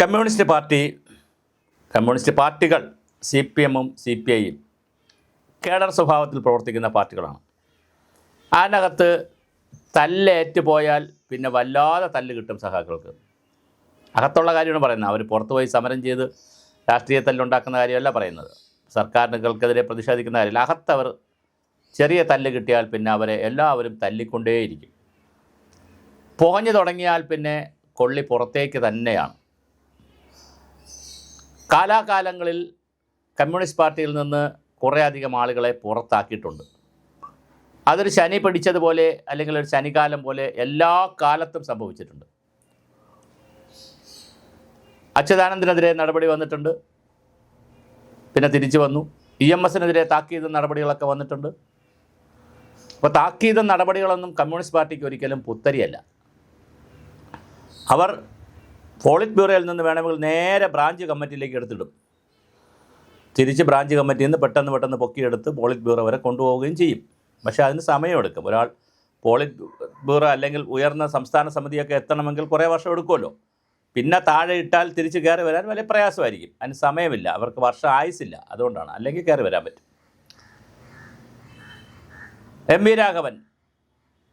Communist party communist പാർട്ടികൾ C P എമ്മും C P ഐയും കേഡർ സ്വഭാവത്തിൽ പ്രവർത്തിക്കുന്ന പാർട്ടികളാണ്. അതിനകത്ത് തല്ലേറ്റ് പോയാൽ പിന്നെ വല്ലാതെ തല്ല് കിട്ടും സഹാക്കൾക്ക് അകത്തുള്ള കാര്യമാണ് പറയുന്നത്. അവർ പുറത്തു പോയി സമരം ചെയ്ത് രാഷ്ട്രീയ തല്ലുണ്ടാക്കുന്ന കാര്യമല്ല പറയുന്നത്. സർക്കാരിനുകൾക്കെതിരെ പ്രതിഷേധിക്കുന്ന കാര്യമില്ല. അകത്തവർ ചെറിയ തല്ല് കിട്ടിയാൽ പിന്നെ അവരെ എല്ലാവരും തല്ലിക്കൊണ്ടേയിരിക്കും. പുകഞ്ഞു തുടങ്ങിയാൽ പിന്നെ കൊള്ളി പുറത്തേക്ക് തന്നെയാണ്. കാലാകാലങ്ങളിൽ കമ്മ്യൂണിസ്റ്റ് പാർട്ടിയിൽ നിന്ന് കുറേയധികം ആളുകളെ പുറത്താക്കിയിട്ടുണ്ട്. അതൊരു ശനി പിടിച്ചതുപോലെ അല്ലെങ്കിൽ ഒരു ശനികാലം പോലെ എല്ലാ കാലത്തും സംഭവിച്ചിട്ടുണ്ട്. അച്യുതാനന്ദനെതിരെ നടപടി വന്നിട്ടുണ്ട്. പിന്നെ തിരിച്ചു വന്നു. ഇ എം എസിനെതിരെ താക്കീത് നടപടികളൊക്കെ വന്നിട്ടുണ്ട്. അപ്പോൾ താക്കീത് നടപടികളൊന്നും കമ്മ്യൂണിസ്റ്റ് പാർട്ടിക്ക് ഒരിക്കലും പുത്തരിയല്ല. അവർ പോളിറ്റ് ബ്യൂറോയിൽ നിന്ന് വേണമെങ്കിൽ നേരെ ബ്രാഞ്ച് കമ്മിറ്റിയിലേക്ക് എടുത്തിടും. തിരിച്ച് ബ്രാഞ്ച് കമ്മിറ്റിയിൽ നിന്ന് പെട്ടെന്ന് പെട്ടെന്ന് പൊക്കിയെടുത്ത് പോളിറ്റ് ബ്യൂറോ വരെ കൊണ്ടുപോവുകയും ചെയ്യും. പക്ഷേ അതിന് സമയമെടുക്കും. ഒരാൾ പോളിറ്റ് ബ്യൂറോ അല്ലെങ്കിൽ ഉയർന്ന സംസ്ഥാന സമിതിയൊക്കെ എത്തണമെങ്കിൽ കുറേ വർഷം എടുക്കുമല്ലോ. പിന്നെ താഴെ ഇട്ടാൽ തിരിച്ച് കയറി വരാൻ വലിയ പ്രയാസമായിരിക്കും. അതിന് സമയമില്ല. അവർക്ക് വർഷം ആയുസില്ല അതുകൊണ്ടാണ്. അല്ലെങ്കിൽ കയറി വരാൻ പറ്റും. എം വി രാഘവൻ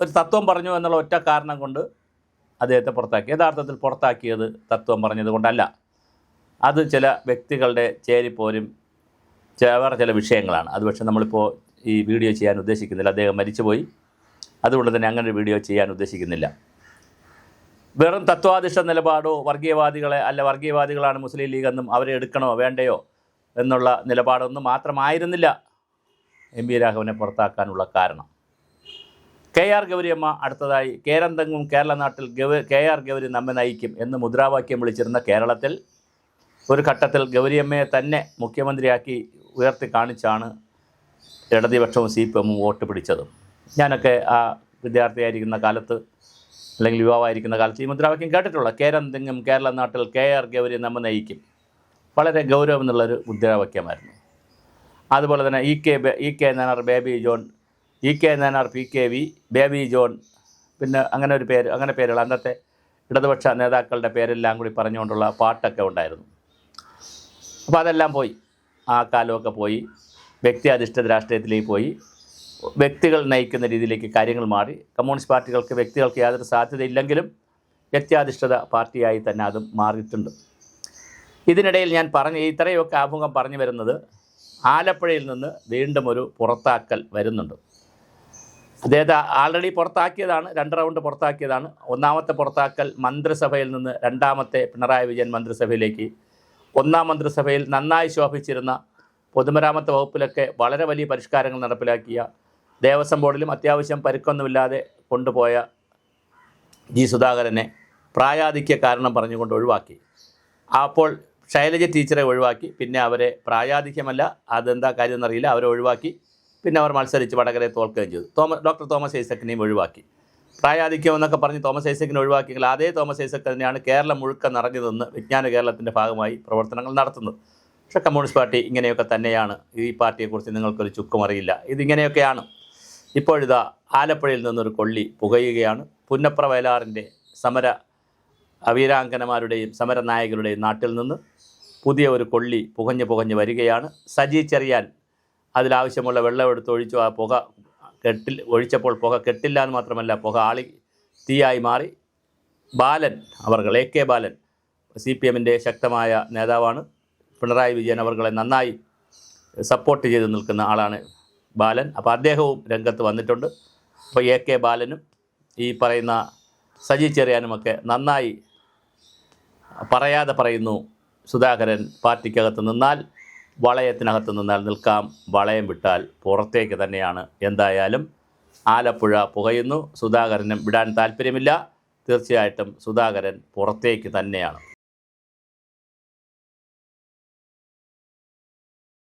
ഒരു തത്വം പറഞ്ഞു എന്നുള്ള ഒറ്റ കാരണം കൊണ്ട് അദ്ദേഹത്തെ പുറത്താക്കി. യഥാർത്ഥത്തിൽ പുറത്താക്കിയത് തത്വം പറഞ്ഞത് കൊണ്ടല്ല അത് ചില വ്യക്തികളുടെ ചേരിപ്പോരും വേറെ ചില വിഷയങ്ങളാണ്. അത് പക്ഷേ നമ്മളിപ്പോൾ ഈ വീഡിയോ ചെയ്യാൻ ഉദ്ദേശിക്കുന്നില്ല. അദ്ദേഹം മരിച്ചുപോയി. അതുകൊണ്ട് തന്നെ അങ്ങനെ ഒരു വീഡിയോ ചെയ്യാൻ ഉദ്ദേശിക്കുന്നില്ല. വെറും തത്വാധിഷ്ഠ നിലപാടോ വർഗീയവാദികളെ അല്ല വർഗീയവാദികളാണ് മുസ്ലിം ലീഗ് എന്നും അവരെ എടുക്കണോ വേണ്ടയോ എന്നുള്ള നിലപാടൊന്നും മാത്രമായിരുന്നില്ല എം വി രാഘവനെ പുറത്താക്കാനുള്ള കാരണം. കെ ആർ ഗൗരിയമ്മ അടുത്തതായി കേരന്തെങ്ങും കേരള നാട്ടിൽ ഗവ കെ ആർ ഗൗരി നമ്മെ നയിക്കും എന്ന് മുദ്രാവാക്യം വിളിച്ചിരുന്ന കേരളത്തിൽ ഒരു ഘട്ടത്തിൽ ഗൗരിയമ്മയെ തന്നെ മുഖ്യമന്ത്രിയാക്കി ഉയർത്തി കാണിച്ചാണ് ഇടതുപക്ഷവും സി പി എമ്മും വോട്ട് പിടിച്ചതും. ഞാനൊക്കെ ആ വിദ്യാർത്ഥിയായിരിക്കുന്ന കാലത്ത് അല്ലെങ്കിൽ യുവാവായിരിക്കുന്ന കാലത്ത് ഈ മുദ്രാവാക്യം കേട്ടിട്ടുള്ള കേരന്തെങ്ങും കേരള നാട്ടിൽ കെ ആർ ഗൗരി നമ്മെ നയിക്കും. വളരെ ഗൗരവം എന്നുള്ളൊരു മുദ്രാവാക്യമായിരുന്നു. അതുപോലെ തന്നെ E K E K Nayanar Baby John E K Nayanar P K V Baby John പിന്നെ അങ്ങനെ ഒരു പേര് അങ്ങനെ പേരുകൾ. അന്നത്തെ ഇടതുപക്ഷ നേതാക്കളുടെ പേരെല്ലാം കൂടി പറഞ്ഞുകൊണ്ടുള്ള പാട്ടൊക്കെ ഉണ്ടായിരുന്നു. അപ്പോൾ അതെല്ലാം പോയി. ആ കാലമൊക്കെ പോയി. വ്യക്തി അധിഷ്ഠിത രാഷ്ട്രീയത്തിലേക്ക് പോയി. വ്യക്തികൾ നയിക്കുന്ന രീതിയിലേക്ക് കാര്യങ്ങൾ മാറി. കമ്മ്യൂണിസ്റ്റ് പാർട്ടികൾക്ക് വ്യക്തികൾക്ക് യാതൊരു സാധ്യതയില്ലെങ്കിലും വ്യക്തിയാധിഷ്ഠിത പാർട്ടിയായി തന്നെ അതും മാറിയിട്ടുണ്ട്. ഇതിനിടയിൽ ഞാൻ പറഞ്ഞ ഇത്രയൊക്കെ ആമുഖം പറഞ്ഞു വരുന്നത് ആലപ്പുഴയിൽ നിന്ന് വീണ്ടും ഒരു പുറത്താക്കൽ വരുന്നുണ്ട്. അദ്ദേഹത്തെ ആൾറെഡി പുറത്താക്കിയതാണ് രണ്ട് റൗണ്ട് പുറത്താക്കിയതാണ്. ഒന്നാമത്തെ പുറത്താക്കൽ മന്ത്രിസഭയിൽ നിന്ന് രണ്ടാമത്തെ പിണറായി വിജയൻ മന്ത്രിസഭയിലേക്ക്. ഒന്നാം മന്ത്രിസഭയിൽ നന്നായി ശോഭിച്ചിരുന്ന പൊതുമരാമത്ത് വകുപ്പിലൊക്കെ വളരെ വലിയ പരിഷ്കാരങ്ങൾ നടപ്പിലാക്കിയ ദേവസ്വം ബോർഡിലും അത്യാവശ്യം പരുക്കൊന്നുമില്ലാതെ കൊണ്ടുപോയ ജി സുധാകരനെ പ്രായാധിക്യ കാരണം പറഞ്ഞുകൊണ്ട് ഒഴിവാക്കി. അപ്പോൾ ശൈലജ ടീച്ചറെ ഒഴിവാക്കി. പിന്നെ അവരെ പ്രായാധിക്യമല്ല അതെന്താ കാര്യം എന്നറിയില്ല അവരെ ഒഴിവാക്കി. പിന്നെ അവർ മത്സരിച്ച് വടകരയെ തോൽക്കുകയും ചെയ്തു. തോമസ് ഡോക്ടർ തോമസ് ഐസക്കിനെയും ഒഴിവാക്കി. പ്രായാധിക്യം എന്നൊക്കെ പറഞ്ഞ് തോമസ് ഐസക്കിനെ ഒഴിവാക്കിയെങ്കിൽ അതേ തോമസ് ഐസക്ക് തന്നെയാണ് കേരളം മുഴുക്ക നിറഞ്ഞു നിന്ന് വിജ്ഞാന കേരളത്തിന്റെ ഭാഗമായി പ്രവർത്തനങ്ങൾ നടത്തുന്നത്. പക്ഷേ കമ്മ്യൂണിസ്റ്റ് പാർട്ടി ഇങ്ങനെയൊക്കെ തന്നെയാണ്. ഈ പാർട്ടിയെക്കുറിച്ച് നിങ്ങൾക്കൊരു ചുക്കും അറിയില്ല. ഇതിങ്ങനെയൊക്കെയാണ്. ഇപ്പോഴിതാ ആലപ്പുഴയിൽ നിന്നൊരു കൊള്ളി പുകയുകയാണ്. പുന്നപ്ര വയലാറിന്റെ സമര വീരാങ്കനമാരുടെയും സമരനായകരുടെയും നാട്ടിൽ നിന്ന് പുതിയ ഒരു കൊള്ളി പുകഞ്ഞു പുകഞ്ഞു വരികയാണ്. സജി ചെറിയാൻ അതിലാവശ്യമുള്ള വെള്ളം എടുത്ത് ഒഴിച്ചു ആ പുക കെട്ടിൽ ഒഴിച്ചപ്പോൾ പുക കെട്ടില്ല എന്ന് മാത്രമല്ല പുക ആളി തീയായി മാറി. ബാലൻ അവർകൾ A K Balan C P എമ്മിന്റെ ശക്തമായ നേതാവാണ്. പിണറായി വിജയൻ അവർകളെ നന്നായി സപ്പോർട്ട് ചെയ്ത് നിൽക്കുന്ന ആളാണ് ബാലൻ. അപ്പോൾ അദ്ദേഹവും രംഗത്ത് വന്നിട്ടുണ്ട്. അപ്പോൾ എ കെ ബാലനും ഈ പറയുന്ന സജി ചെറിയാനുമൊക്കെ നന്നായി പറയാതെ പറയുന്നു. സുധാകരൻ പാർട്ടിക്കകത്ത് നിന്നാൽ വളയത്തിനകത്ത് നിന്നാൽ നിൽക്കാം. വളയം വിട്ടാൽ പുറത്തേക്ക് തന്നെയാണ്. എന്തായാലും ആലപ്പുഴ പുകയുന്നു. സുധാകരനും വിടാൻ താല്പര്യമില്ല തീർച്ചയായിട്ടും സുധാകരൻ പുറത്തേക്ക് തന്നെയാണ്.